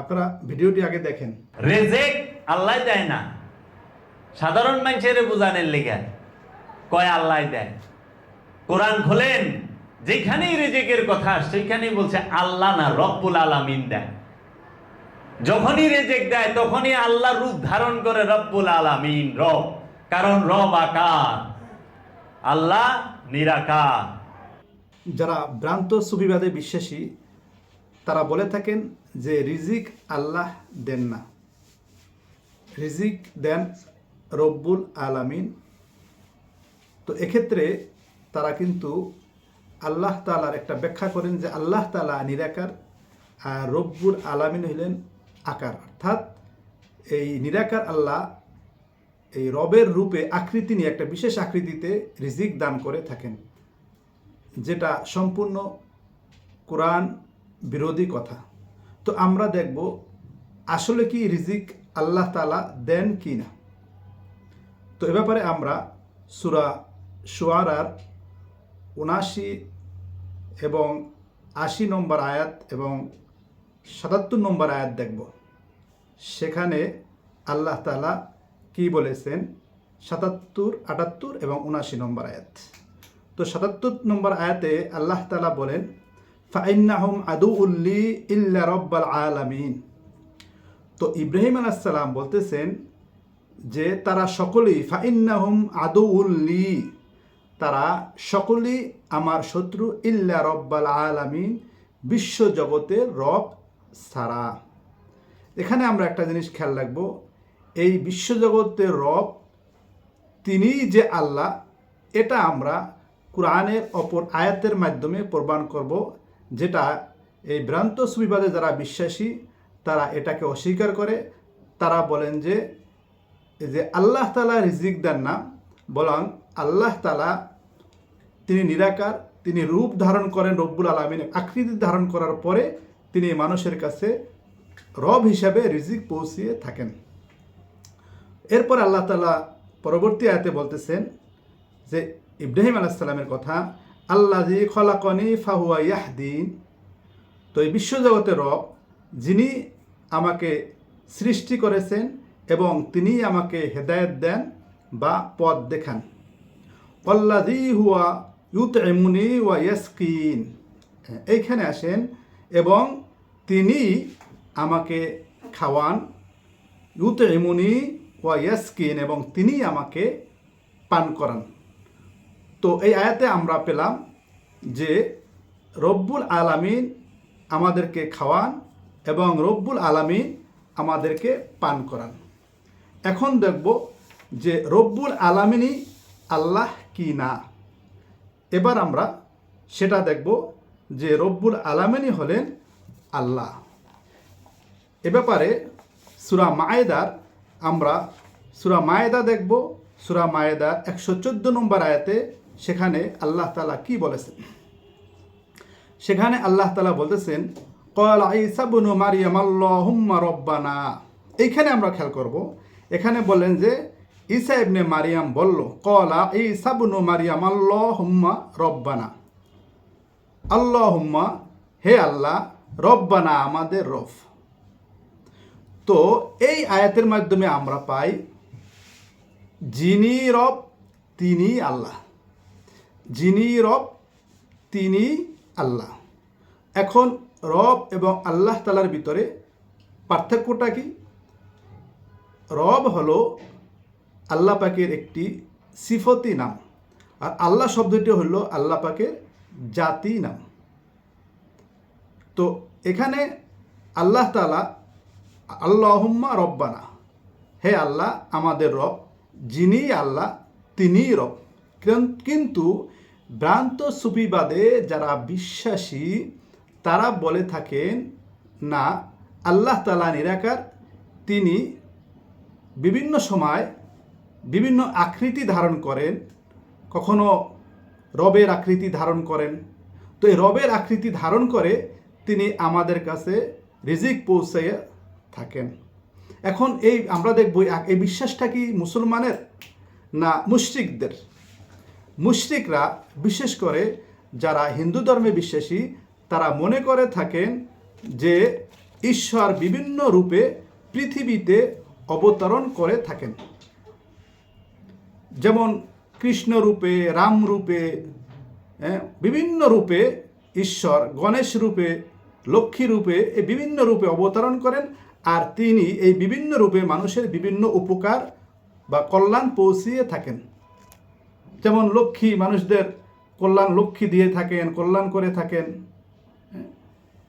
আপনারা ভিডিওটি আগে দেখেন। রেজেক আল্লাহ দেয় না। সাধারণ মানুষের বুঝানের লেগে কয় আল্লাহ দেয়। কোরআন খোলেন যেখানেই রেজেকের কথা সেখানেই বলছে আল্লাহ না রব্বুল আলামিন দেয়। যখনই রেজেক দেয় তখনই আল্লাহ রূপ ধারণ করে রব্বুল আলামিন রব। কারণ রব আকার আল্লাহ নিরাকার। যারা ভ্রান্ত সুফিবাদে বিশ্বাসী তারা বলে থাকেন যে রিজিক আল্লাহ দেন না। রিজিক দেন রব্বুল আলামিন। তো এক্ষেত্রে তারা কিন্তু আল্লাহ তালার একটা ব্যাখ্যা করেন যে আল্লাহ তালা নিরাকার আর রব্বুল আলামিন হইলেন আকার। অর্থাৎ এই নিরাকার আল্লাহ এই রবের রূপে আকৃতি নিয়ে একটা বিশেষ আকৃতিতে রিজিক দান করে থাকেন, যেটা সম্পূর্ণ কোরআন বিরোধী কথা। তো আমরা দেখব আসলে কি রিজিক আল্লাহ তালা দেন কি না। তো এ ব্যাপারে আমরা সুরা সোয়ারার উনাশি এবং আশি নম্বর আয়াত এবং সাতাত্তর নম্বর আয়াত দেখব। সেখানে আল্লাহ তালা কি বলেছেন? সাতাত্তর, আটাত্তর এবং উনাশি নম্বর আয়াত। তো সাতাত্তর নম্বর আয়াতে আল্লাহ তালা বলেন ফাইন্নাহুম আদু উল্লি ইল্লা রব্বাল আলামিন তো ইব্রাহিম আলাইসাল্লাম বলতেছেন যে তারা সকলেই ফাইন্নাহুম আদু উল্লি তারা সকলেই আমার শত্রু, ইল্লা রব্বাল আলামিন, বিশ্ব জগতের রব সারা এখানে আমরা একটা জিনিস খেয়াল রাখব, এই বিশ্বজগতের রব, তিনিই যে আল্লাহ, এটা আমরা কোরআনের অপর আয়াতের মাধ্যমে প্রমাণ করব। যেটা এই ভ্রান্ত সুবিবাদে যারা বিশ্বাসী, তারা এটাকে অস্বীকার করে। তারা বলেন যে যে আল্লাহ তালা রিজিক দেন না, বরং আল্লাহ তালা তিনি নিরাকার, তিনি রূপ ধারণ করেন রব্বুল আলমিন, আকৃতি ধারণ করার পরে তিনি মানুষের কাছে রব হিসাবে রিজিক পৌঁছিয়ে থাকেন। এরপর আল্লাহ তালা পরবর্তী আয়াতে বলতেছেন যে, ইব্রাহিম আলাহিসাল্লামের কথা আল্লাহ খলাকনি ফাহুয়া ইয়াহদিন তো এই বিশ্বজগতের রব, যিনি আমাকে সৃষ্টি করেছেন এবং তিনি আমাকে হেদায়েত দেন বা পথ দেখান। অল্লাদি হুয়া ইউত এমুনি ওয়া ইয়াসকিন। এইখানে আসেন এবং তিনি আমাকে খাওয়ান। ইউত এমুনি ওয়া ইয়াসকিন এবং তিনি আমাকে পান করান। তো এই আয়াতে আমরা পেলাম যে রব্বুল আলামিন আমাদেরকে খাওয়ান এবং রব্বুল আলামিন আমাদেরকে পান করান। এখন দেখব যে রব্বুল আলামিনই আল্লাহ কি না। এবার আমরা সেটা দেখব যে রব্বুল আলামিনই হলেন আল্লাহ। এ ব্যাপারে সুরা মায়েদার আমরা, সুরা মায়েদা দেখব। সুরা মায়েদা একশো চোদ্দ নম্বর আয়াতে সেখানে আল্লাহ তালা কি বলেছেন? সেখানে আল্লাহ তালা বলতেছেন কল আইসাবনু মারিয়াম, আল্লাহুম্মা রব্বানা। এইখানে আমরা খেয়াল করব, এখানে বলেন যে, ঈসা ইবনে মারিয়াম বলল কলা ইসাবনু মারিয়াম, আল্লাহুম্মা রব্বানা। আল্লাহুম্মা, হে আল্লাহ, রব্বানা আমাদের রফ তো এই আয়াতের মাধ্যমে আমরা পাই, যিনি রব তিনি আল্লাহ। যিনি রব, তিনি আল্লাহ। এখন রব এবং আল্লাহ তালার ভিতরে পার্থক্যটা কি? রব হলো আল্লাহ পাকের একটি সিফতি নাম। আর আল্লাহ শব্দটি হলো আল্লাহ পাকের জাতি নাম। তো এখানে আল্লাহ তালা আল্লাহম্মা রব্বানা। হে আল্লাহ, আমাদের রব যিনি আল্লাহ তিনি রব। কিন্তু ভ্রান্ত সুফিবাদে যারা বিশ্বাসী, তারা বলে থাকেন, না, আল্লাহ তালা নিরাকার। তিনি বিভিন্ন সময় বিভিন্ন আকৃতি ধারণ করেন। কখনো রবের আকৃতি ধারণ করেন। তো এই রবের আকৃতি ধারণ করে তিনি আমাদের কাছে রিজিক পৌঁছে থাকেন। এখন এই আমরা দেখব, এই- বিশ্বাসটা কি মুসলমানের না মুশরিকদের? মুশরিকরা, বিশেষ করে যারা হিন্দু ধর্মে বিশ্বাসী, তারা মনে করে থাকেন যে ঈশ্বর বিভিন্ন রূপে পৃথিবীতে অবতরণ করে থাকেন। যেমন কৃষ্ণ রূপে, রাম রূপে বিভিন্ন রূপে ঈশ্বর, গণেশ রূপে, লক্ষ্মী রূপে এই বিভিন্ন রূপে অবতরণ করেন আর তিনি এই বিভিন্ন রূপে মানুষের বিভিন্ন উপকার বা কল্যাণ পৌঁছিয়ে থাকেন। যেমন লক্ষ্মী মানুষদের কল্যাণ লক্ষ্মী দিয়ে থাকেন, কল্যাণ করে থাকেন।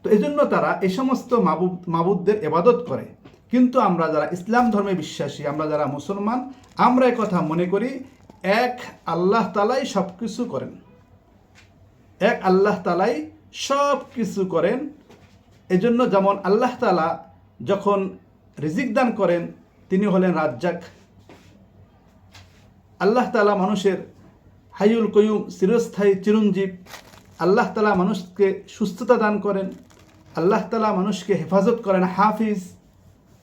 তো এই জন্য তারা এই সমস্ত মাবুদ, মাবুদদের এবাদত করে। কিন্তু আমরা যারা ইসলাম ধর্মে বিশ্বাসী, আমরা যারা মুসলমান, আমরা কথা মনে করি, এক আল্লাহ তালাই সব কিছু করেন। এক আল্লাহ তালাই সব কিছু করেন। এজন্য যেমন আল্লাহ তালা যখন রিজিক দান করেন, তিনি হলেন রাজ্জাক। আল্লাহ তালা মানুষের হাইউল কয়ুম, চিরস্থায়ী চিরঞ্জীব। আল্লাহ তালা মানুষকে সুস্থতা দান করেন। আল্লাহ তালা মানুষকে হেফাজত করেন, হাফিজ।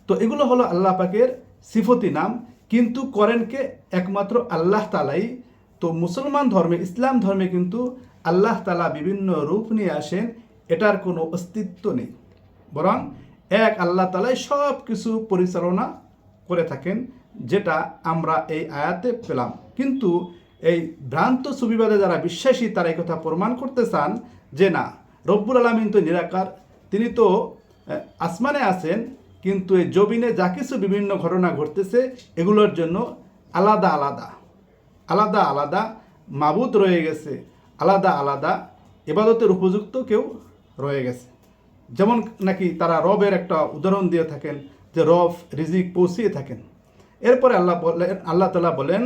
তো এগুলো হলো আল্লাহ পাকের সিফতি নাম। কিন্তু করেনকে একমাত্র আল্লাহ তালাই তো মুসলমান ধর্মে, ইসলাম ধর্মে কিন্তু আল্লাহ তালা বিভিন্ন রূপ নিয়ে আসেন, এটার কোনো অস্তিত্ব নেই। বরং এক আল্লাহ তালাই সব কিছু পরিচালনা করে থাকেন, যেটা আমরা এই আয়াতে পেলাম। কিন্তু এই ভ্রান্ত সুবিবাদে যারা বিশ্বাসী, তারা এই কথা প্রমাণ করতে চান যে না, রব্বুল আলমিন তো নিরাকার। তিনি তো আসমানে আছেন, কিন্তু এই জবিনে যা কিছু বিভিন্ন ঘটনা ঘটতেছে, এগুলোর জন্য আলাদা আলাদা আলাদা আলাদা মাবুদ রয়ে গেছে, আলাদা আলাদা এবাদতের উপযুক্ত কেউ রয়ে গেছে। যেমন নাকি তারা রবের একটা উদাহরণ দিয়ে থাকেন, যে রব রিজিক পৌঁছিয়ে থাকেন। এরপরে আল্লাহ বলেন আল্লাহ তালা বলেন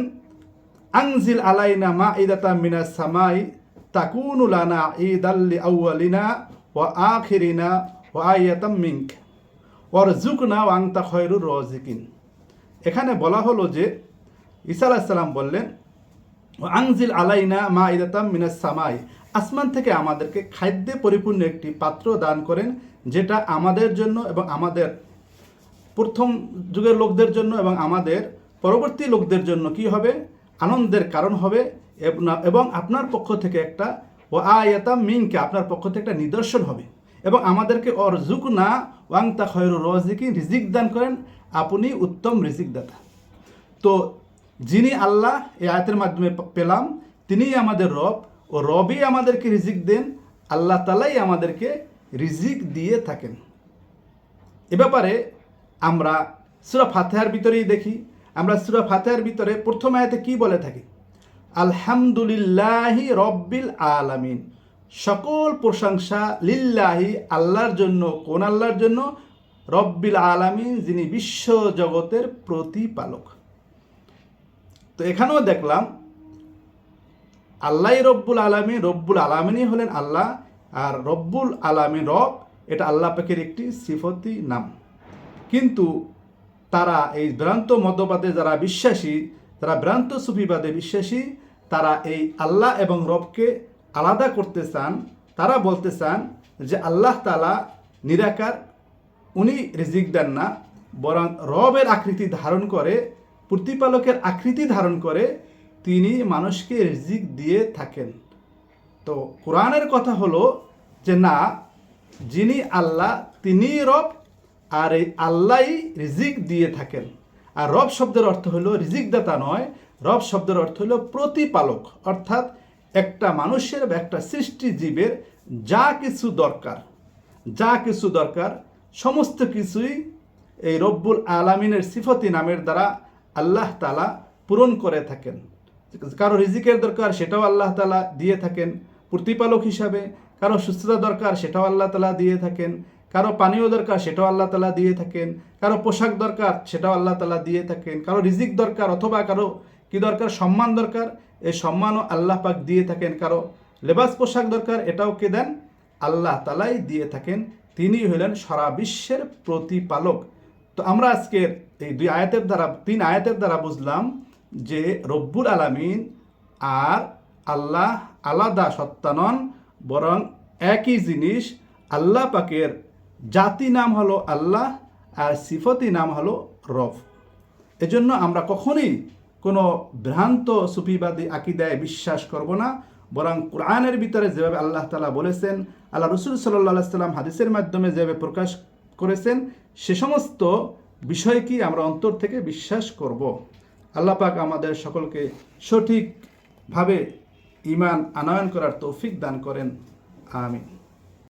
আংজিল আলাইনা মা ইদাতা মিনা সামাই, তাকুনু লানা ঈদাল্লি আউয়ালিনা ওয়া আখিরিনা ওয়া আয়াতাম মিনক। ওয়ারজুকনা ওয়া আনতা খয়রুর রাজিকিন। এখানে বলা হলো যে, ঈসা আলাইহিস সালাম বললেন ও আংজিল আলাইনা মা ইদাতাম মিনাস সামাই, আসমান থেকে আমাদেরকে খাদ্যে পরিপূর্ণ একটি পাত্র দান করেন, যেটা আমাদের জন্য এবং আমাদের প্রথম যুগের লোকদের জন্য এবং আমাদের পরবর্তী লোকদের জন্য কি হবে? আনন্দের কারণ হবে এবং- আপনার পক্ষ থেকে একটা ও আয়াতা মিনকে, আপনার পক্ষ থেকে একটা নিদর্শন হবে। এবং আমাদেরকে অরজুক না ওয়াং তা খয়রু রজিকি রিজিক দান করেন আপনি উত্তম রিজিক দাতা তো যিনি আল্লাহ এই আয়াতের মাধ্যমে পেলাম, তিনিই আমাদের রব ও রবই আমাদেরকে রিজিক দেন, আল্লাহ তালাই আমাদেরকে রিজিক দিয়ে থাকেন। এ ব্যাপারে আমরা সুরা ফাতেহার ভিতরেই দেখি আমরা সুরা ফাতেহার ভিতরে প্রথম আয়াতে কি বলে থাকি? আলহামদুলিল্লাহি রব্বিল আলামিন। সকল প্রশংসা লিল্লাহি, আল্লাহর জন্য, কোন আল্লাহর জন্য? রব্বিল আলামিন, যিনি বিশ্ব জগতের প্রতিপালক। তো এখানেও দেখলাম, আল্লাহ রব্বুল আলমী রব্বুল আলমিনই হলেন আল্লাহ, আর রব্বুল আলমী রব, এটা আল্লাহ পাকের একটি সিফতি নাম। কিন্তু তারা এই ভ্রান্ত মদ্যপাতে যারা বিশ্বাসী, যারা ভ্রান্ত সুফিবাদে বিশ্বাসী, তারা এই আল্লাহ এবং রবকে আলাদা করতে চান। তারা বলতে চান যে আল্লাহ তালা নিরাকার, উনি রিজিক দেন না, বরং রবের আকৃতি ধারণ করে, প্রতিপালকের আকৃতি ধারণ করে তিনি মানুষকে রিজিক দিয়ে থাকেন। তো কোরআনের কথা হলো যে না, যিনি আল্লাহ তিনি রব আর এই আল্লাহই রিজিক দিয়ে থাকেন। আর রব শব্দের অর্থ হলো রিজিক দাতা নয়, রব শব্দের অর্থ হলো প্রতিপালক। অর্থাৎ একটা মানুষের বা একটা সৃষ্টি জীবের যা কিছু দরকার, যা কিছু দরকার, সমস্ত কিছুই এই রব্বুল আলামিনের সিফতি নামের দ্বারা আল্লাহ তালা পূরণ করে থাকেন। কারও রিজিকের দরকার সেটাও আল্লাহ তালা দিয়ে থাকেন, প্রতিপালক হিসাবে। কারও সুস্থতা দরকার সেটাও আল্লাহ তালা দিয়ে থাকেন। কারও পানীয় দরকার, সেটাও আল্লাহ তালা দিয়ে থাকেন। কারও পোশাক দরকার, সেটাও আল্লাহ তালা দিয়ে থাকেন। কারও রিজিক দরকার অথবা কারও কি দরকার? সম্মান দরকার, এই সম্মানও আল্লাহ পাক দিয়ে থাকেন। কারও লেবাস পোশাক দরকার, এটাও কে দেন? আল্লাহ তালাই দিয়ে থাকেন। তিনি হলেন সারা বিশ্বের প্রতিপালক। তো আমরা আজকের এই দুই আয়াতের দ্বারা, তিন আয়াতের দ্বারা বুঝলাম যে রব্বুল আলামিন আর আল্লাহ আলাদা সত্তা নন, বরং একই জিনিস আল্লাহ পাকের জাতি নাম হলো আল্লাহ আর সিফতি নাম হলো রব। এজন্য আমরা কখনোই কোনো ভ্রান্ত সুফিবাদী আকিদায় বিশ্বাস করব না, বরং কোরআনের ভিতরে যেভাবে আল্লাহ তালা বলেছেন, আল্লাহ রসুল সাল্লাহ সাল্লাম হাদিসের মাধ্যমে যেভাবে প্রকাশ করেছেন, সে সমস্ত বিষয় কি আমরা অন্তর থেকে বিশ্বাস করব। আল্লাহ পাক আমাদের সকলকে সঠিকভাবে ইমান আনয়ন করার তৌফিক দান করেন। আমিন।